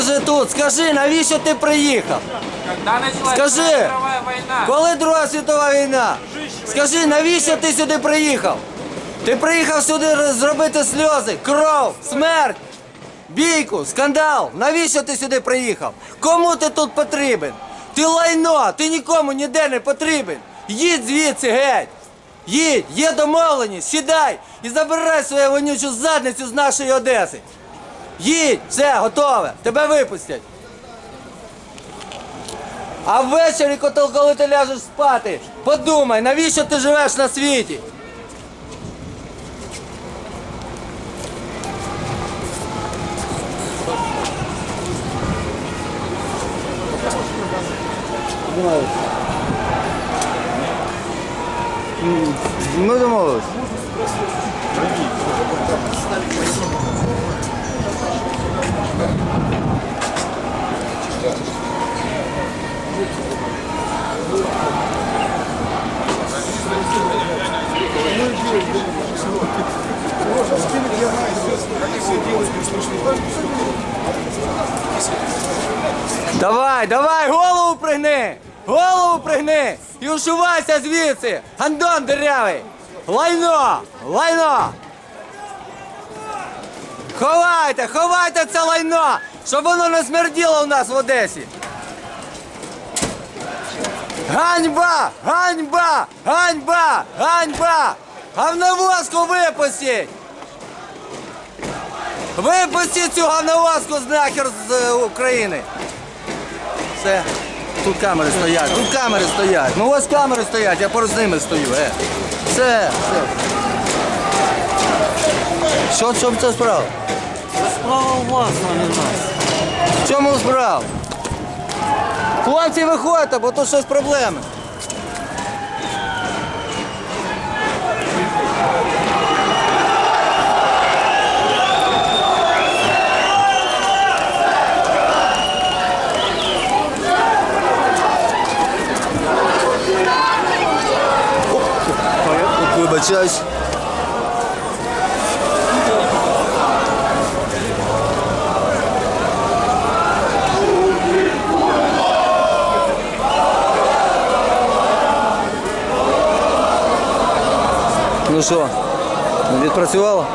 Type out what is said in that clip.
же тут, скажи, навіщо ти приїхав? Когда Скажи. Коли Друга світова війна? Скажи, навіщо ти сюди приїхав? Ти приїхав сюди зробити сльози, кров, смерть, бійку, скандал. Навіщо ти сюди приїхав? Кому ти тут потрібен? Ти лайно, ти нікому ніде не потрібен. Їдь звідси геть. Їдь, є домовленість, сідай і забирай свою вонючу задницю з нашої Одеси. Їдь, все, готове, тебе випустять. А ввечері, коли ти ляжеш спати, подумай, навіщо ти живеш на світі? Ми домовились. Давай, давай, голову пригни! Голову пригни! І ушивайся звідси! Гандон дирявий! Лайно! Лайно! Ховайте, ховайте це лайно! Щоб воно не смерділо у нас в Одесі! Ганьба! Ганьба! Ганьба! Ганьба! Говновозку випустіть! Випустіть цю говновозку з нахер з України! Все. Тут камери стоять, тут камери стоять. Ну ось камери стоять, я поруч з ними стою. Е. Все, все. Що що це справа? Справа у вас, а не в нас. В чому справа? Хлопці, виходьте, бо тут щось проблеми. Вибачаюсь. Ну що, відпрацювало?